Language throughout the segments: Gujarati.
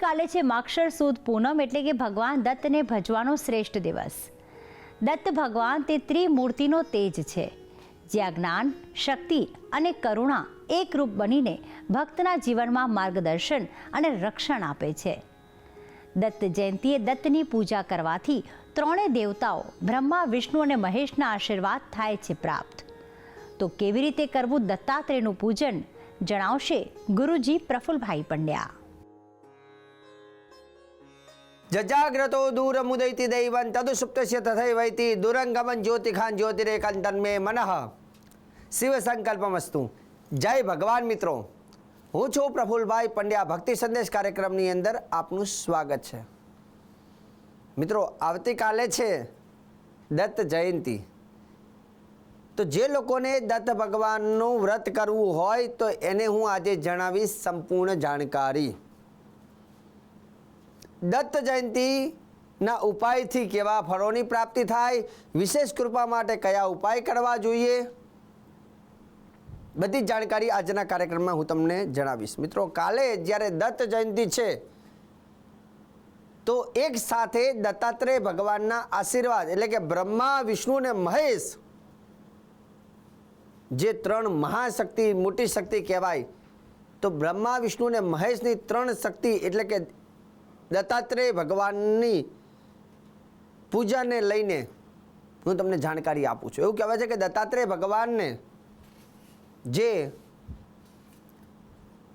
આવતીકાલે છે માક્ષર સુદ પૂનમ એટલે કે ભગવાન દત્તને ભજવાનો શ્રેષ્ઠ દિવસ. દત્ત ભગવાન તે ત્રિમૂર્તિનો તેજ છે. જ્યાં જ્ઞાન, શક્તિ અને કરુણા એકરૂપ બનીને ભક્તના જીવનમાં માર્ગદર્શન અને રક્ષણ આપે છે. દત્ત જયંતીએ દત્તની પૂજા કરવાથી ત્રણેય દેવતાઓ બ્રહ્મા, વિષ્ણુ અને મહેશના આશીર્વાદ થાય છે પ્રાપ્ત. તો કેવી રીતે કરવું દત્તાત્રેયનું પૂજન જણાવશે ગુરુજી પ્રફુલભાઈ પંડ્યા. જજાગ્રતો દૂરમુદૈતિ દૈવં તદુસુપ્તસ્ય તથૈવૈતિ દુરંગમન જ્યોતિખાન જ્યોતિરેકાંતન્મે મનઃ શિવ સંકલ્પમસ્તુ જય ભગવાન મિત્રો હું છું પ્રફુલભાઈ પંડ્યા ભક્તિ સંદેશ કાર્યક્રમની અંદર આપનું સ્વાગત છે મિત્રો આવતીકાલે છે દત્ત જયંતી તો જે લોકોને દત્ત ભગવાનનું વ્રત કરવું હોય તો એને હું આજે જણાવીશ સંપૂર્ણ જાણકારી દત્ત જયંતિના ઉપાયથી કેવા ફળોની પ્રાપ્તિ થાય, વિશેષ કૃપા માટે કયા ઉપાય કરવા જોઈએ? બધી જાણકારી આજના કાર્યક્રમમાં હું તમને જણાવીશ. મિત્રો, કાલે જ્યારે દત્ત જયંતી છે, તો એક સાથે દત્તાત્રેય ભગવાનના આશીર્વાદ, એટલે કે બ્રહ્મા, વિષ્ણુ અને મહેશ, જે ત્રણ મહાશક્તિ, મોટી શક્તિ કહેવાય, તો બ્રહ્મા, વિષ્ણુ અને મહેશની ત્રણ શક્તિ, એટલે કે દત્તાત્રેય ભગવાનની પૂજાને લઈને હું તમને જાણકારી આપું છું. એવું કહેવાય છે કે દત્તાત્રેય ભગવાનને જે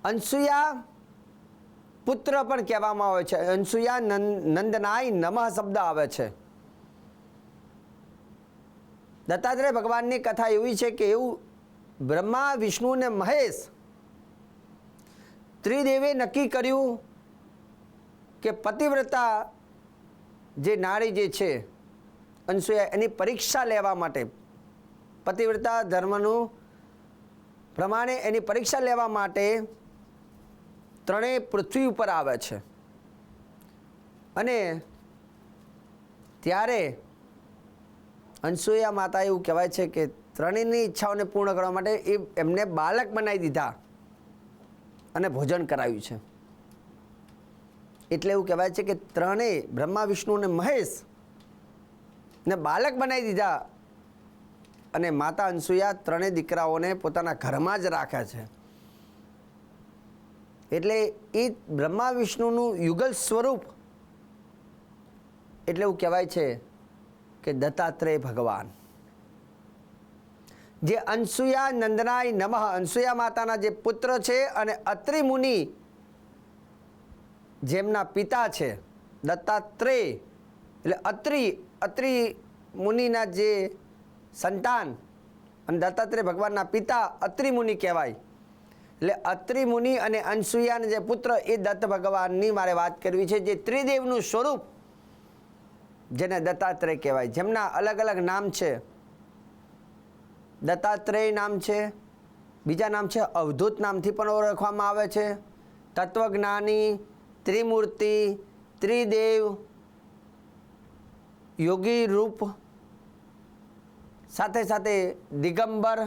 અંશુયા પુત્ર પણ કહેવામાં આવે છે. અંશુયા નંદ નંદનાય નમઃ શબ્દ આવે છે. દત્તાત્રેય ભગવાનની કથા એવી છે કે એવું બ્રહ્મા વિષ્ણુ ને મહેશ, ત્રિદેવે નક્કી કર્યું કે પતિવ્રતા જે નારી જે છે અનસુયા એની પરીક્ષા લેવા માટે પતિવ્રતા ધર્મનું પ્રમાણે એની પરીક્ષા લેવા માટે ત્રણેય પૃથ્વી ઉપર આવે છે. અને ત્યારે અનસુયા માતા એવું કહેવાય છે કે ત્રણેયની ઈચ્છાઓને પૂર્ણ કરવા માટે એ એમને બાળક બનાવી દીધા અને ભોજન કરાવ્યું છે. એટલે એવું કહેવાય છે કે ત્રણેય બ્રહ્મા, વિષ્ણુ અને મહેશ ને બાલક બનાવી દીધા અને માતા અનસુયા ત્રણેય દીકરાઓને પોતાના ઘરમાં જ રાખે છે. એટલે એ બ્રહ્મા, વિષ્ણુનું યુગલ સ્વરૂપ એટલે એવું કહેવાય છે કે દત્તાત્રેય ભગવાન. જે અનસુયા નંદનાય નમઃ, અનસુયા માતાના જે પુત્ર છે અને અત્રિ મુનિ જેમના પિતા છે, દત્તાત્રેય, એટલે અત્રિ અત્રિ મુનિના જે સંતાન અને દત્તાત્રેય ભગવાનના પિતા અત્રિ મુનિ કહેવાય. એટલે અત્રિ મુનિ અને અનસુયાના જે પુત્ર એ દત્ત ભગવાનની મારે વાત કરવી છે, જે ત્રિદેવનું સ્વરૂપ જેને દત્તાત્રેય કહેવાય. જેમના અલગ અલગ નામ છે. દત્તાત્રેય નામ છે, બીજા નામ છે અવધૂત નામથી પણ ઓળખવામાં આવે છે. તત્વજ્ઞાની ત્રિમૂર્તિ, ત્રિદેવ, યોગી રૂપ, સાથે સાથે દિગંબર,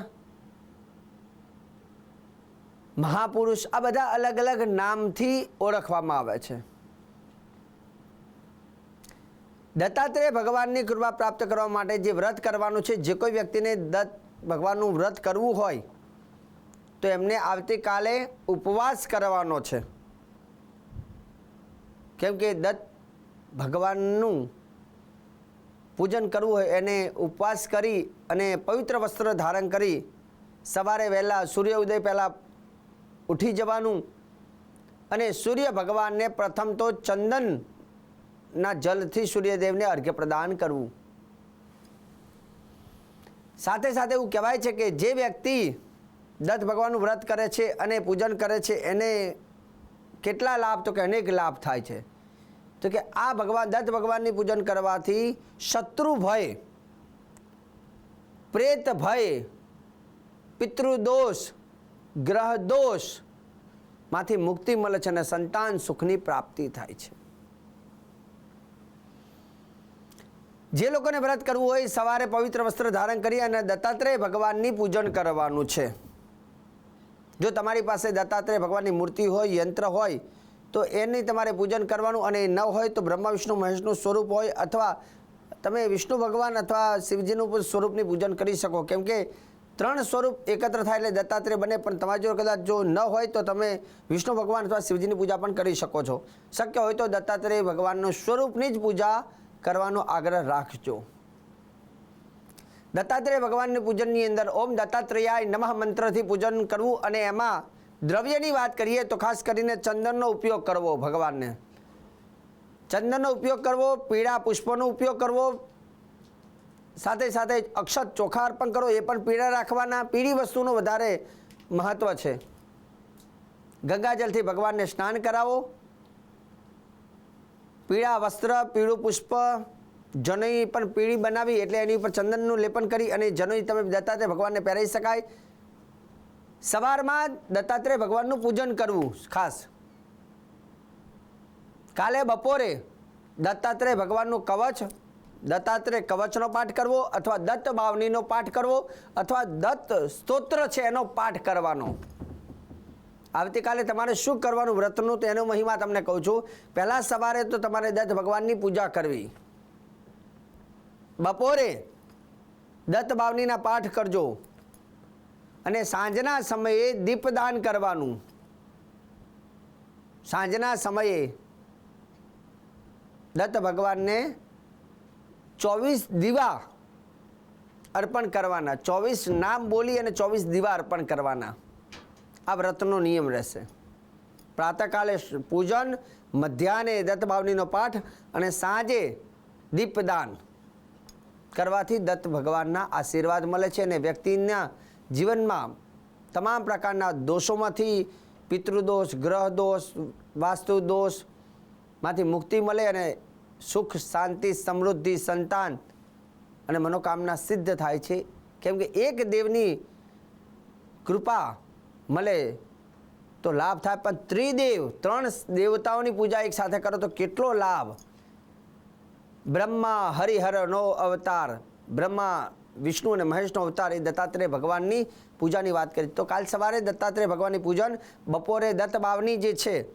મહાપુરુષ, આ બધા અલગ અલગ નામથી ઓળખવામાં આવે છે. દત્તાત્રેય ભગવાનની કૃપા પ્રાપ્ત કરવા માટે જે વ્રત કરવાનું છે, જે કોઈ વ્યક્તિને દત્ત ભગવાનનું વ્રત કરવું હોય, તો એમને આવતીકાલે ઉપવાસ કરવાનો છે. કેમ કે દત્ત ભગવાનનું પૂજન કરવું હોય એને ઉપવાસ કરી અને પવિત્ર વસ્ત્ર ધારણ કરી સવારે વહેલા સૂર્ય ઉદય પહેલાં ઉઠી જવાનું અને સૂર્ય ભગવાનને પ્રથમ તો ચંદનના જલથી સૂર્યદેવને અર્ઘ્ય પ્રદાન કરવું. સાથે સાથે એવું કહેવાય છે કે જે વ્યક્તિ દત્ત ભગવાનનું વ્રત કરે છે અને પૂજન કરે છે એને કેટલા લાભ? તો કે અનેક લાભ થાય છે. તો કે આ ભગવાન, દત્ત ભગવાનની પૂજન કરવાથી શત્રુ ભય, પ્રેત ભય, પિતૃદોષ ગ્રહ દોષમાંથી મુક્તિ મળે છે અને સંતાન સુખની પ્રાપ્તિ થાય છે. જે લોકોને વ્રત કરવું હોય, સવારે પવિત્ર વસ્ત્ર ધારણ કરી અને દત્તાત્રેય ભગવાનની પૂજન કરવાનું છે. જો તમારી પાસે દત્તાત્રેય ભગવાનની મૂર્તિ હોય, યંત્ર હોય, તો એની તમારે પૂજન કરવાનું અને ન હોય તો બ્રહ્મા, વિષ્ણુ, મહેશનું સ્વરૂપ હોય અથવા તમે વિષ્ણુ ભગવાન અથવા શિવજીનું સ્વરૂપની પૂજન કરી શકો. કેમ કે ત્રણ સ્વરૂપ એકત્ર થાય એટલે દત્તાત્રેય બને, પણ તમારી જોડે કદાચ જો ન હોય તો તમે વિષ્ણુ ભગવાન અથવા શિવજીની પૂજા પણ કરી શકો છો. શક્ય હોય તો દત્તાત્રેય ભગવાનનું સ્વરૂપની જ પૂજા કરવાનો આગ્રહ રાખજો. દત્તાત્રેય ભગવાનની પૂજનની અંદર ઓમ દત્તાત્રેયાય નમઃ મંત્રથી પૂજન કરવું અને એમાં દ્રવ્યની વાત કરીએ તો ખાસ કરીને ચંદનનો ઉપયોગ કરવો ભગવાનને. ચંદનનો ઉપયોગ કરવો, પીળા પુષ્પોનો ઉપયોગ કરવો, સાથે સાથે અક્ષત ચોખા અર્પણ કરો, એ પણ પીળા રાખવાના. પીળી વસ્તુનું વધારે મહત્ત્વ છે. ગંગાજલથી ભગવાનને સ્નાન કરાવો. પીળા વસ્ત્ર, પીળું પુષ્પ જનોઈ પણ પીળી બનાવી એટલે એની ઉપર ચંદનનું લેપન કરી અને જનોઈ તમે દત્તાત્રેય ભગવાનને પહેરાવી શકાય. સવારમાં દત્તાત્રેય ભગવાનનું પૂજન કરવું, ખાસ. કાલે બપોરે દત્તાત્રેય ભગવાનનું કવચ, દત્તાત્રેય કવચનો પાઠ કરવો અથવા દત્ત બાવનીનો પાઠ કરવો અથવા દત્ત સ્તોત્ર છે એનો પાઠ કરવાનો. આવતીકાલે તમારે શું કરવાનું? વ્રતનું તો એનો મહિમા તમને કહું છું. પહેલાં સવારે તો તમારે દત્ત ભગવાનની પૂજા કરવી. બપોરે દત્ત બાવનીના પાઠ કરજો અને સાંજના સમયે દીપદાન કરવાનું. સાંજના સમયે દત્ત ભગવાનને ચોવીસ દીવા અર્પણ કરવાના. ચોવીસ નામ બોલી અને ચોવીસ દીવા અર્પણ કરવાના. આ વ્રતનો નિયમ રહેશે. પ્રાતઃકાલે પૂજન, મધ્યાહને દત્ત ભાવનીનો પાઠ અને સાંજે દીપદાન. કરવાથી દત્ત ભગવાનના આશીર્વાદ મળે છે અને વ્યક્તિના જીવનમાં તમામ પ્રકારના દોષોમાંથી પિતૃદોષ ગ્રહ દોષ વાસ્તુ દોષમાંથી મુક્તિ મળે અને સુખ, શાંતિ, સમૃદ્ધિ, સંતાન અને મનોકામના સિદ્ધ થાય છે. કેમ કે એક દેવની કૃપા મળે તો લાભ થાય. પણ ત્રિદેવ, ત્રણ દેવતાઓની પૂજા એકસાથે કરો તો કેટલો લાભ? બ્રહ્મા હરિહરનો અવતાર. બ્રહ્મા, વિષ્ણુ અને મહેશનો અવતાર એ દત્તાત્રેય ભગવાનની પૂજાની વાત કરી. તો કાલ સવારે દત્તાત્રેય ભગવાનની પૂજન, બપોરે દત્ત બાવની જે છે,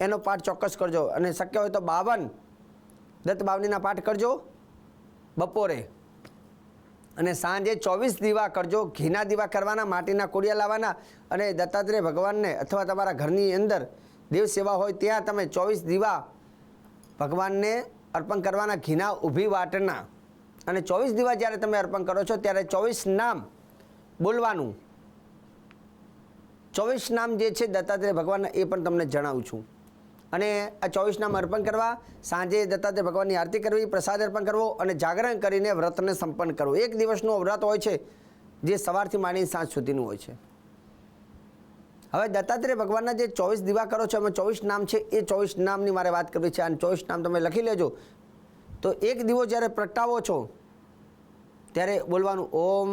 એનો પાઠ ચોક્કસ કરજો. અને શક્ય હોય તો બાવન દત્ત બાવનીના પાઠ કરજો બપોરે. અને સાંજે ચોવીસ દીવા કરજો. ઘીના દીવા કરવાના, માટીના કોડિયા લાવવાના અને દત્તાત્રેય ભગવાનને અથવા તમારા ઘરની અંદર દેવ સેવા હોય ત્યાં તમે ચોવીસ દીવા ભગવાનને અર્પણ કરવાના ઘીના ઊભી વાટના. અને ચોવીસ દીવા જ્યારે તમે અર્પણ કરો છો, ત્યારે ચોવીસ નામ બોલવાનું. ચોવીસ નામ જે છે દત્તાત્રેય ભગવાન એ પણ તમને જણાવું છું. અને આ ચોવીસ નામ અર્પણ કરવા, સાંજે દત્તાત્રેય ભગવાનની આરતી કરવી, પ્રસાદ અર્પણ કરવો અને જાગરણ કરીને વ્રતને સંપન્ન કરવું. એક દિવસનું વ્રત હોય છે, જે સવારથી માંડીને સાંજ સુધીનું હોય છે. હવે દત્તાત્રેય ભગવાનના જે ચોવીસ દિવાકરો કરો છો, એમાં ચોવીસ નામ છે, એ ચોવીસ નામની મારે વાત કરવી છે. અને ચોવીસ નામ તમે લખી લેજો. તો એક દીવો જ્યારે પ્રગટાવો છો, ત્યારે બોલવાનું, ઓમ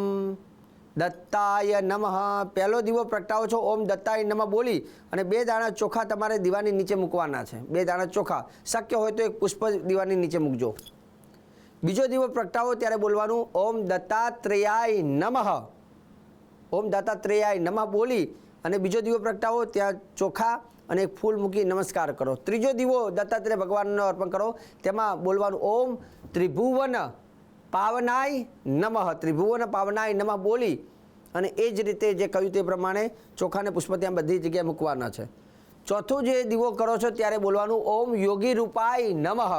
દત્તાય નમઃ. પહેલો દીવો પ્રગટાવો છો, ઓમ દત્તાય નમઃ બોલી અને બે દાણા ચોખા તમારે દીવાની નીચે મૂકવાના છે. બે દાણા ચોખા. શક્ય હોય તો એક પુષ્પ દીવાની નીચે મૂકજો. બીજો દીવો પ્રગટાવો ત્યારે બોલવાનું, ઓમ દત્તાત્રેયાય નમઃ. ઓમ દત્તાત્રેયાય નમઃ બોલી અને બીજો દીવો પ્રગટાવો, ત્યાં ચોખા અને એક ફૂલ મૂકી નમસ્કાર કરો. ત્રીજો દીવો દત્તાત્રેય ભગવાનનો અર્પણ કરો. તેમાં બોલવાનું ઓમ ત્રિભુવન પાવનાય નમઃ. ત્રિભુવન પાવનાય નમઃ બોલી અને એ જ રીતે જે કહ્યું તે પ્રમાણે ચોખાને પુષ્પ ત્યાં બધી જગ્યાએ મૂકવાના છે. ચોથું જે દીવો કરો છો ત્યારે બોલવાનું ઓમ યોગી રૂપાય નમઃ.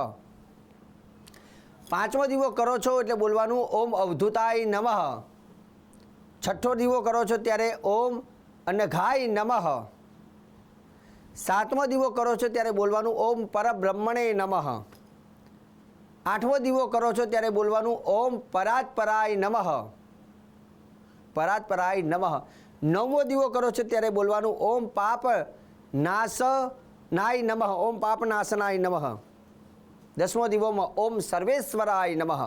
પાંચમો દીવો કરો છો એટલે બોલવાનું ઓમ અવધૂતાય નમઃ. છઠ્ઠો દીવો કરો છો ત્યારે ઓમ અનઘાય નમઃ. સાતમો દીવો કરો છો ત્યારે બોલવાનું ઓમ પરબ્રહ્મણે નમઃ. આઠમો દીવો કરો છો ત્યારે બોલવાનું ઓમ પરાત્પરાય નમઃ. પરાત્પરાય નમઃ. નવમો દીવો કરો છો ત્યારે બોલવાનું ઓમ પાપ નાશ નાય નમઃ. ઓમ પાપ નાશનાય નમઃ. દસમો દીવોમાં ઓમ સર્વેશ્વરાય નમઃ.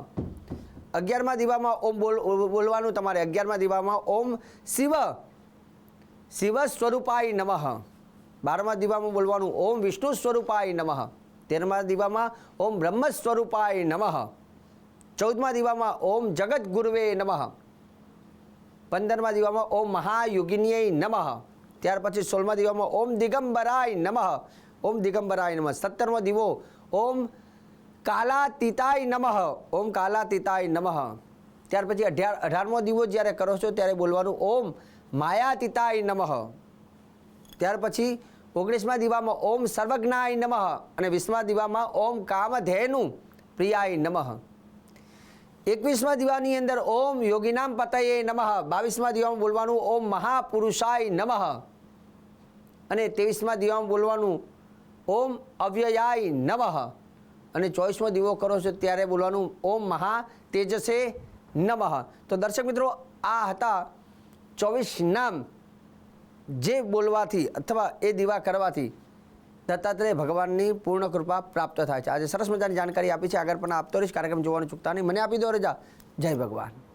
અગિયારમા દીવામાં ઓમ બોલ, બોલવાનું તમારે અગિયારમા દીવામાં ઓમ શિવ શિવ સ્વરૂપાય નમઃ. બારમા દીવામાં બોલવાનું ઓમ વિષ્ણુ સ્વરૂપાય નમઃ. તેરમા દીવામાં ઓમ બ્રહ્મ સ્વરૂપાય નમઃ. ચૌદમા દીવામાં ઓમ જગત ગુરુવે નમઃ. પંદરમા દીવામાં ઓમ મહાયુગિનીય નમઃ. ત્યાર પછી સોળમા દીવામાં ઓમ દિગંબરાય નમઃ. ઓમ દિગંબરાય નમઃ. સત્તરમો દીવો ઓમ કાલાતીતાય નમઃ. ઓમ કાલાતીતાય નમઃ. ત્યાર પછી અઢાર અઢારમો દિવસ જ્યારે કરો છો ત્યારે બોલવાનું ઓમ માયાતિતાય નમઃ. ત્યાર પછી ઓગણીસમા દીવામાં ઓમ સર્વજ્ઞાય નમઃ અને વીસમા દીવામાં ઓમ કામધેનુ પ્રિયાય નમઃ. એકવીસમા દીવાની અંદર ઓમ યોગીનામ પતયે નમઃ. બાવીસમા દીવામાં બોલવાનું ઓમ મહાપુરુષાય નમઃ. અને ત્રેવીસમા દીવામાં બોલવાનું ઓમ અવ્યયાય નમઃ. અને ચોવીસમો દીવો કરો છો ત્યારે બોલવાનું ઓમ મહા તેજસે નમઃ. તો દર્શક મિત્રો, આ હતા ચોવીસ નામ જે બોલવાથી અથવા એ દીવા કરવાથી દત્તાત્રેય ભગવાનની પૂર્ણ કૃપા પ્રાપ્ત થાય છે. આજે સરસ મજાની જાણકારી આપી છે. આગળ પણ આપતો રહીશ કાર્યક્રમ જોવાનું ચૂકતા નહીં. મને આપી દો રજા. જય ભગવાન.